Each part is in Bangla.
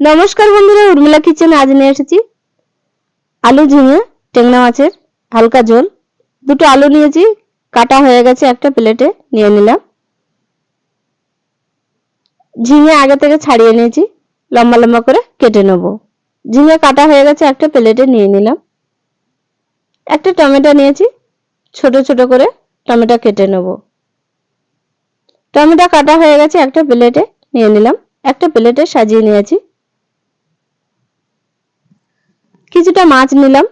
নমস্কার বন্ধুরা, উর্মিলা কিচেনে আজ নিয়ে এসেছি। আলু ঝিঙে টেংনা মাছের হালকা ঝোল। দুটো আলু নিয়েছি, কাটা হয়ে গেছে একটা প্লেটে, নিয়ে নিলাম। ঝিঙে আগে থেকে ছাড়িয়ে নিয়েছি, লম্বা লম্বা করে কেটে নেব। ঝিঙে কাটা হয়ে গেছে একটা প্লেটে, নিয়ে নিলাম। একটা টমেটো নিয়েছি, ছোট ছোট করে টমেটো কেটে নেব। টমেটো কাটা হয়ে গেছে একটা প্লেটে, নিয়ে নিলাম। একটা প্লেটে সাজিয়ে নিয়েছি। কিছুটা মাছ নিলাম,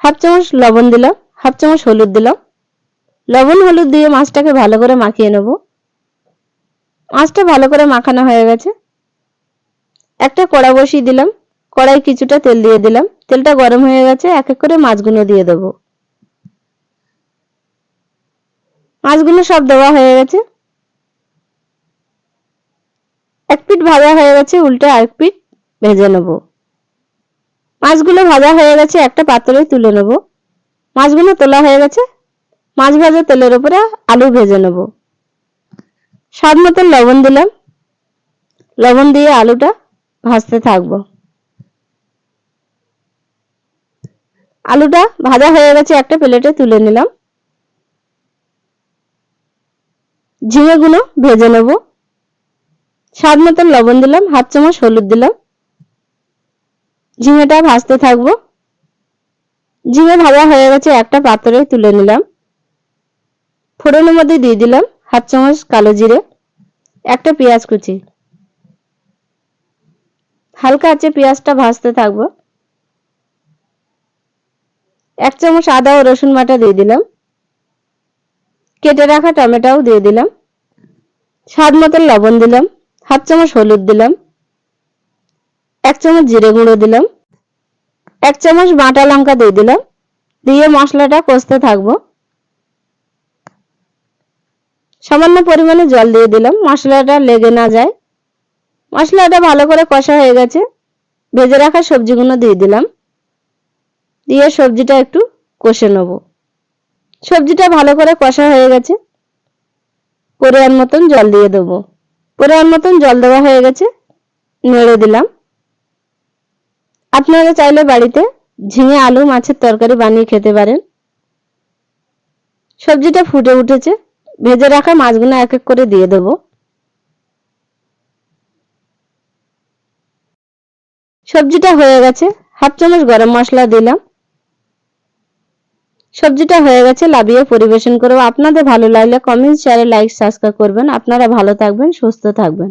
হাফ চামচ লবণ দিলাম, হাফ চামচ হলুদ দিলাম। লবণ হলুদ দিয়ে মাছটাকে ভালো করে মাখিয়ে নেব। মাছটা ভালো করে মাখানো হয়ে গেছে। একটা কড়া বসিয়ে দিলাম, কড়াই কিছুটা তেল দিয়ে দিলাম। তেলটা গরম হয়ে গেছে, এক এক করে মাছগুলো দিয়ে দেব। মাছগুলো সব দেওয়া হয়ে গেছে। এক পিঠ ভাজা হয়ে গেছে, উল্টে আরেক পিঠ ভেজে নেব। মাছগুলো ভাজা হয়ে গেছে, একটা পাত্রে তুলে নেব। মাছগুলো তোলা হয়ে গেছে। মাছ ভাজা তেলের উপরে আলু ভেজে নেব। স্বাদ মতো লবণ দিলাম। লবণ দিয়ে আলুটা ভাজতে থাকব। আলুটা ভাজা হয়ে গেছে, একটা প্লেটে তুলে নিলাম। ঝিঙেগুলো ভেজে নেব। স্বাদ মতো লবণ দিলাম হাত চামচ হলুদ দিলাম। ঝিঙেটা ভাজতে থাকব। ঝিঙে ভাজা হয়ে গেছে, একটা পাত্রে তুলে নিলাম। ফোড়নের মধ্যে দিয়ে দিলাম হাফ চামচ কালো জিরে, একটা পেঁয়াজ কুচি। হালকা আছে পেঁয়াজটা ভাজতে থাকব। এক চামচ আদা ও রসুন বাটা দিয়ে দিলাম। কেটে রাখা টমেটোও দিয়ে দিলাম। স্বাদ মতন লবণ দিলাম। হাফ চামচ হলুদ দিলাম। এক চামচ জিরে গুঁড়ো দিলাম। এক চামচ বাটা লঙ্কা দিয়ে দিলাম। দিয়ে মশলাটা কষতে থাকব। সামান্য পরিমাণে জল দিয়ে দিলাম। মশলাটা লেগে না যায়। মশলাটা ভালো করে কষা হয়ে গেছে। ভেজে রাখা সবজিগুলো দিয়ে দিলাম। দিয়ে সবজিটা একটু কষে নেব। সবজিটা ভালো করে কষা হয়ে গেছে। পরিমাণ মতন জল দিয়ে দেবো। পরিমাণ মতন জল দেওয়া হয়ে গেছে। নেড়ে দিলাম। আপনারা চাইলে বাড়িতে ঝিঙে, আলু, মাছের তরকারি বানিয়ে খেতে পারেন। সবজিটা ফুটে উঠেছে। ভেজে রাখা মাছগুলো এক এক করে দিয়ে দেব। সবজিটা হয়ে গেছে। হাফ চামচ গরম মশলা দিলাম। সবজিটা হয়ে গেছে, লাভিয়ে পরিবেশন করব। আপনাদের ভালো লাগলে কমেন্ট শেয়ারে, লাইক, সাবস্ক্রাইব করবেন। আপনারা ভালো থাকবেন, সুস্থ থাকবেন।